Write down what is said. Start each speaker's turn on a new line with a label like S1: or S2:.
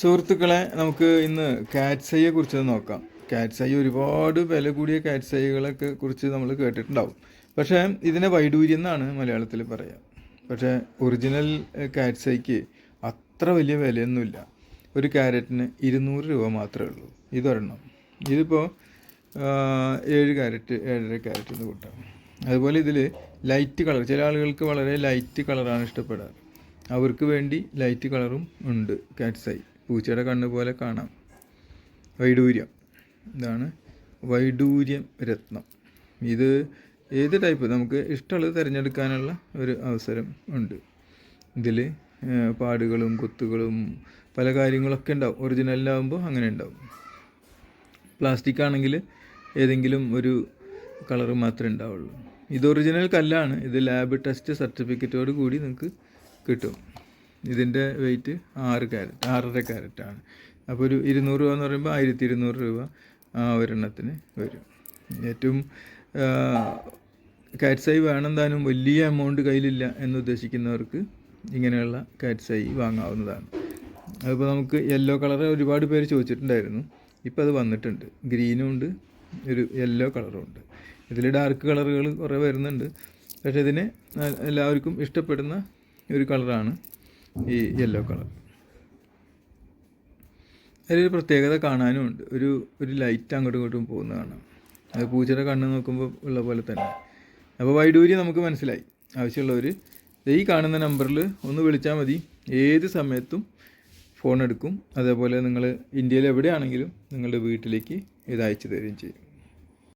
S1: സുഹൃത്തുക്കളെ നമുക്ക് ഇന്ന് കാറ്റ്സൈയെ കുറിച്ച് നോക്കാം. കാറ്റ്സൈ ഒരുപാട് വില കൂടിയ കാറ്റ്സൈകളൊക്കെ കുറിച്ച് നമ്മൾ കേട്ടിട്ടുണ്ടാവും. പക്ഷേ ഇതിനെ വൈഡൂര്യം എന്നാണ് മലയാളത്തിൽ പറയുക പക്ഷേ ഒറിജിനൽ കാറ്റ്സൈക്ക് അത്ര വലിയ വിലയൊന്നുമില്ല. ഒരു ക്യാരറ്റിന് ഇരുന്നൂറ് രൂപ മാത്രമേ ഉള്ളൂ. ഇതൊരെണ്ണം. ഇതിപ്പോൾ ഏഴ് ക്യാരറ്റ് ഏഴര ക്യാരറ്റ് എന്ന് കൂട്ടാം. അതുപോലെ ഇതിൽ ലൈറ്റ് കളർ ചില ആളുകൾക്ക് വളരെ ലൈറ്റ് കളറാണ് ഇഷ്ടപ്പെടാറ്. അവർക്ക് വേണ്ടി ലൈറ്റ് കളറും ഉണ്ട് കാറ്റ്സൈ പൂച്ചയുടെ കണ്ണ് പോലെ കാണാം. വൈഡൂര്യം. ഇതാണ് വൈഡൂര്യം രത്നം. ഇത് ഏത് ടൈപ്പ് നമുക്ക് ഇഷ്ടമുള്ളത് തിരഞ്ഞെടുക്കാനുള്ള ഒരു അവസരം ഉണ്ട്. ഇതിൽ പാടുകളും കൊത്തുകളും പല കാര്യങ്ങളൊക്കെ ഉണ്ടാവും. ഒറിജിനലിലാവുമ്പോൾ അങ്ങനെ ഉണ്ടാവും. പ്ലാസ്റ്റിക് ആണെങ്കിൽ ഏതെങ്കിലും ഒരു കളർ മാത്രമേ ഉണ്ടാവുള്ളൂ. ഇത് ഒറിജിനൽ കല്ലാണ്. ഇത് ലാബ് ടെസ്റ്റ് സർട്ടിഫിക്കറ്റോട് കൂടി നിങ്ങൾക്ക് കിട്ടും. ഇതിന്റെ വെയിറ്റ് ആറ് ക്യാരറ്റ് ആറര ക്യാരറ്റാണ് അപ്പോൾ ഒരു ഇരുന്നൂറ് രൂപ എന്ന് പറയുമ്പോൾ ആയിരത്തി ഇരുന്നൂറ് രൂപ ആ ഒരെണ്ണത്തിന് വരും. ഏറ്റവും കാറ്റ്സൈ വേണം താനും വലിയ എമൗണ്ട് കയ്യിലില്ല എന്ന് ഉദ്ദേശിക്കുന്നവർക്ക് ഇങ്ങനെയുള്ള കാറ്റ്സൈ വാങ്ങാവുന്നതാണ്. അതിപ്പോൾ നമുക്ക് യെല്ലോ കളർ ഒരുപാട് പേര് ചോദിച്ചിട്ടുണ്ടായിരുന്നു. ഇപ്പോൾ അത് വന്നിട്ടുണ്ട്. ഗ്രീനും ഉണ്ട് ഒരു യെല്ലോ കളറും ഉണ്ട്. ഇതിൽ ഡാർക്ക് കളറുകൾ കുറേ വരുന്നുണ്ട്. പക്ഷേ ഇതിന് എല്ലാവർക്കും ഇഷ്ടപ്പെടുന്ന ഒരു കളറാണ് ഈ യെല്ലോ കളർ അതിലൊരു പ്രത്യേകത കാണാനും ഉണ്ട്. ഒരു ഒരു ലൈറ്റ് അങ്ങോട്ടും ഇങ്ങോട്ടും പോകുന്ന കാണാം. അത് പൂച്ചയുടെ കണ്ണ് നോക്കുമ്പോൾ ഉള്ള പോലെ തന്നെ. അപ്പോൾ വൈഡൂരി നമുക്ക് മനസ്സിലായി. ആവശ്യമുള്ളവർ ഈ കാണുന്ന നമ്പറിൽ ഒന്ന് വിളിച്ചാൽ മതി. ഏത് സമയത്തും ഫോൺ എടുക്കും. അതേപോലെ നിങ്ങൾ ഇന്ത്യയിൽ എവിടെയാണെങ്കിലും നിങ്ങളുടെ വീട്ടിലേക്ക് ഇത് അയച്ചു തരികയും ചെയ്യും.